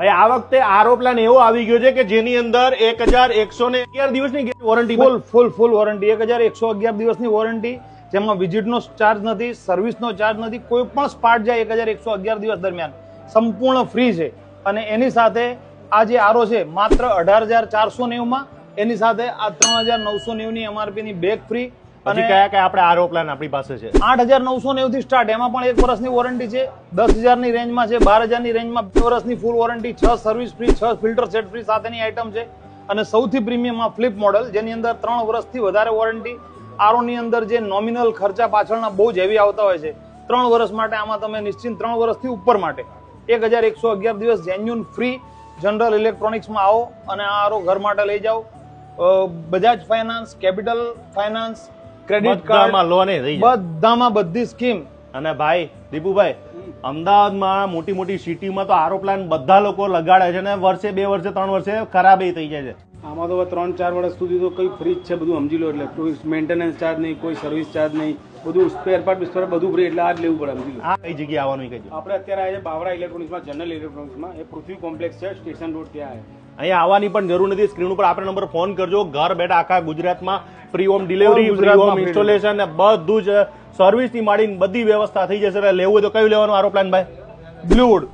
ભાઈ આ વખતે આરો પ્લાન એવો આવી ગયો છે કે જેની અંદર એક હજાર એકસો ને અગિયાર દિવસની વોરંટી ફૂલ ફૂલ ફૂલ વોરંટી એક હજાર એકસો અગિયાર દિવસની વોરંટી જેમાં વિઝિટનો ચાર્જ નથી સર્વિસનો ચાર્જ નથી કોઈ પણ સ્પાર્ટ જાય એક હજાર એકસો અગિયાર દિવસ દરમિયાન સંપૂર્ણ ફ્રી છે. અને એની સાથે આ જે આરો છે માત્ર અઢાર હજાર ચારસો નેવુંમાં એની સાથે આ ત્રણ હજાર નવસો નેવુંની એમઆરપીની બેગ ફ્રી અને કયા કયા આપણે આરો પ્લાન આપણી પાસે છે? આઠ હજાર નવસો નેવું થી સ્ટાર્ટ એમાં પણ એક વર્ષની વોરંટી છે દસ હજારની રેન્જમાં છે બાર હજારની રેન્જમાં બે વર્ષની ફૂલ વોરંટી છ સર્વિસ ફ્રી છ ફિલ્ટર સેટ ફ્રી સાથેની આઇટમ છે. અને સૌથી પ્રીમિયમમાં ફ્લિપ મોડલ જેની અંદર ત્રણ વર્ષથી વધારે વોરંટી આરોની અંદર જે નોમિનલ ખર્ચા પાછળના બહુ જ હેવી આવતા હોય છે. ત્રણ વર્ષ માટે આમાં તમે નિશ્ચિત ત્રણ વર્ષથી ઉપર માટે. એક હજાર એકસો અગિયાર દિવસ જેન્યુન ફ્રી જનરલ ઇલેક્ટ્રોનિક્સમાં આવો અને આ આરો ઘર માટે લઈ જાઓ. Bajaj finance capital finance credit કાર્ડમાં લોન થઈ બધામાં બધી સ્કીમ અને ભાઈ દીપુભાઈ અમદાવાદમાં મોટી મોટી સિટીમાં તો આરો પ્લાન બધા લોકો લગાડે છે ને વર્ષે બે વર્ષે ત્રણ વર્ષે ખરાબ થઈ જાય છે. આમાં તો ત્રણ ચાર વર્ષ સુધી તો કઈ ફ્રી જ છે બધું સમજી લો એટલે. કોઈ મેન્ટેનન્સ ચાર્જ નહીં કોઈ સર્વિસ ચાર્જ નહીં. બધું સ્પેર પાર્ટ બિસ્પેર બધું ફ્રી એટલે આ જ લેવું પડે સમજી લો. આ કઈ જગ્યાએ આવવાનું કહેજો. આપણે અત્યારે આજે બાવરા ઇલેક્ટ્રોનિક્સમાં જનરલ ઇલેક્ટ્રોનિક્સમાં એ પૃથ્વી કોમ્પ્લેક્સ છે સ્ટેશન રોડ ત્યાં આવે અહીંયા આવવાની પણ જરૂર નથી. સ્ક્રીન ઉપર આપણે નંબર ફોન કરજો. ઘર બેઠા આખા ગુજરાતમાં free home delivery free home installation બધું જ સર્વિસથી માંડીને બધી વ્યવસ્થા થઈ જશે. લેવું હોય તો કયું લેવાનું? આરો પ્લાન ભાઈ બ્લુવુડ